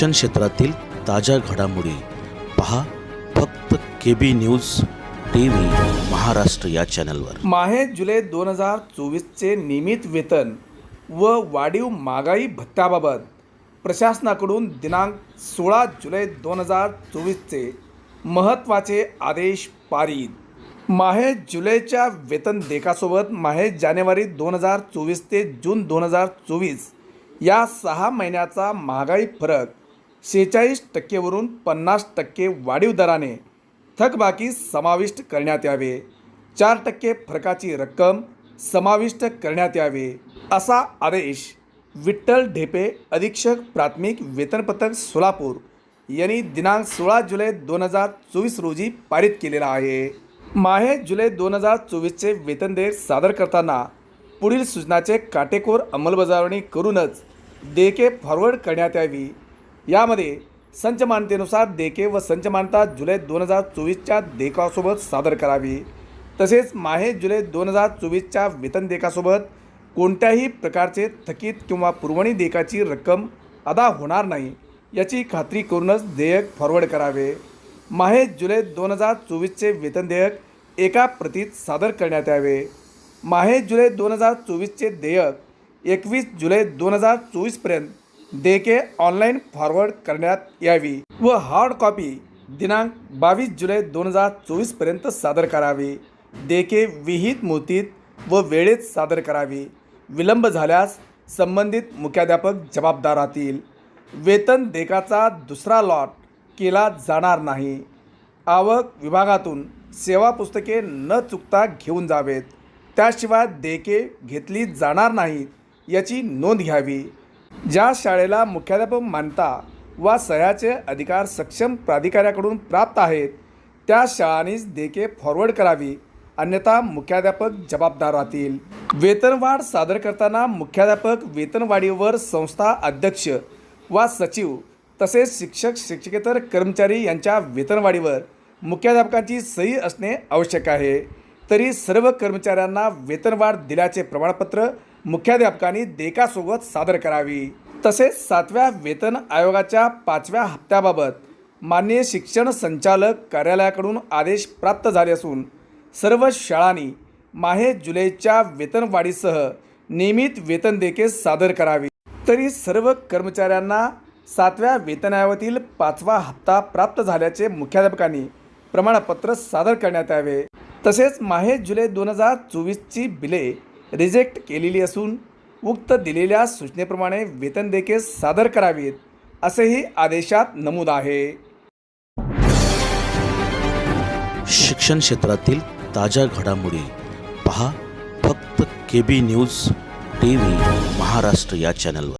शिक्षण क्षेत्रातील ताज्या घडामोडी पहा फक्त K B news T V Maharashtra या चॅनलवर. माहे जुलै दोन हजार चोवीसचे नियमित वेतन व वाढीव महागाई भत्त्याबाबत प्रशासनाकडून दिनांक सोळा जुलै दोन हजार चोवीसचे महत्त्वाचे आदेश पारित. माहे जुलैच्या वेतन देखासोबत माहे जानेवारी दोन हजार चोवीस ते जून दोन हजार चोवीस या सहा महिन्याचा महागाई फरक शेहेचाळीस टक्केवरून पन्नास टक्के वाढीव दराने थकबाकी समाविष्ट करण्यात यावे. चार टक्के फरकाची रक्कम समाविष्ट करण्यात यावे असा आदेश विठ्ठल ढेपे अधीक्षक प्राथमिक वेतनपत्रक सोलापूर यांनी दिनांक सोळा जुलै दोन हजार चोवीस रोजी पारित केलेला आहे. माहे जुलै दोन हजार चोवीसचे वेतन देयक सादर करताना पुढील सूचनाचे काटेकोर अंमलबजावणी करूनच देयके फॉरवर्ड करण्यात यावी. यामध्ये संचमानतेनुसार देयके व संचमानता जुलै दोन हजार चोवीसच्या देयकासोबत सादर करावी. तसेच माहे जुलै दोन हजार चोवीसच्या वेतन देयकासोबत कोणत्याही प्रकारचे थकीत किंवा पुरवणी देयकाची रक्कम अदा होणार नाही याची खात्री करूनच देयक फॉरवर्ड करावे. माहे जुलै दोन हजार चोवीसचे वेतन देयक एका प्रतीत सादर करण्यात यावे. माहे जुलै दोन हजार चोवीसचे देयक एकवीस जुलै दोन हजार चोवीसपर्यंत देयके ऑनलाईन फॉरवर्ड करण्यात यावी व हार्ड कॉपी दिनांक बावीस जुलै दोन हजार चोवीसपर्यंत सादर करावी. देयके विहित मुदतीत व वेळेत सादर करावी. विलंब झाल्यास संबंधित मुख्याध्यापक जबाबदार राहतील. वेतन देयकाचा दुसरा लॉट केला जाणार नाही. आवक विभागातून सेवा पुस्तके न चुकता घेऊन जावेत. त्याशिवाय देयके घेतली जाणार नाहीत याची नोंद घ्यावी. ज्या शाळेला मुख्याध्यापक मानता वा सह्याचे अधिकार सक्षम प्राधिकाऱ्याकडून प्राप्त आहेत त्या शाळांनीच देयके फॉरवर्ड करावी अन्यथा मुख्याध्यापक जबाबदार राहतील. वेतनवाढ सादर करताना मुख्याध्यापक वेतनवाढीवर संस्था अध्यक्ष वा सचिव तसेच शिक्षक शिक्षकेतर कर्मचारी यांच्या वेतनवाढीवर मुख्याध्यापकांची सही असणे आवश्यक आहे. तरी सर्व कर्मचाऱ्यांना वेतनवाढ दिल्याचे प्रमाणपत्र मुख्याध्यापकांनी देयकासोबत सादर करावी. तसेच सातव्या वेतन आयोगाच्या पाचव्या हप्त्याबाबत माननीय शिक्षण संचालक कार्यालयाकडून आदेश प्राप्त झाले असून सर्व शाळांनी माहे जुलैच्या वेतनवाढीसह नियमित वेतन देयके सादर करावी. तरी सर्व कर्मचाऱ्यांना सातव्या वेतन आयोगातील पाचवा हप्ता प्राप्त झाल्याचे मुख्याध्यापकांनी प्रमाणपत्र सादर करण्यात यावे. तसेच माहे जुलै दोन हजार चोवीसची बिले रिजेक्ट केलेली असून उक्त दिलेल्या सूचनेप्रमाणे वेतन देखील सादर करावीत असेही आदेशात नमूद आहे. शिक्षण क्षेत्रातील ताज्या घडामोडी पहा फक्त K B news T V Maharashtra या चॅनलवर.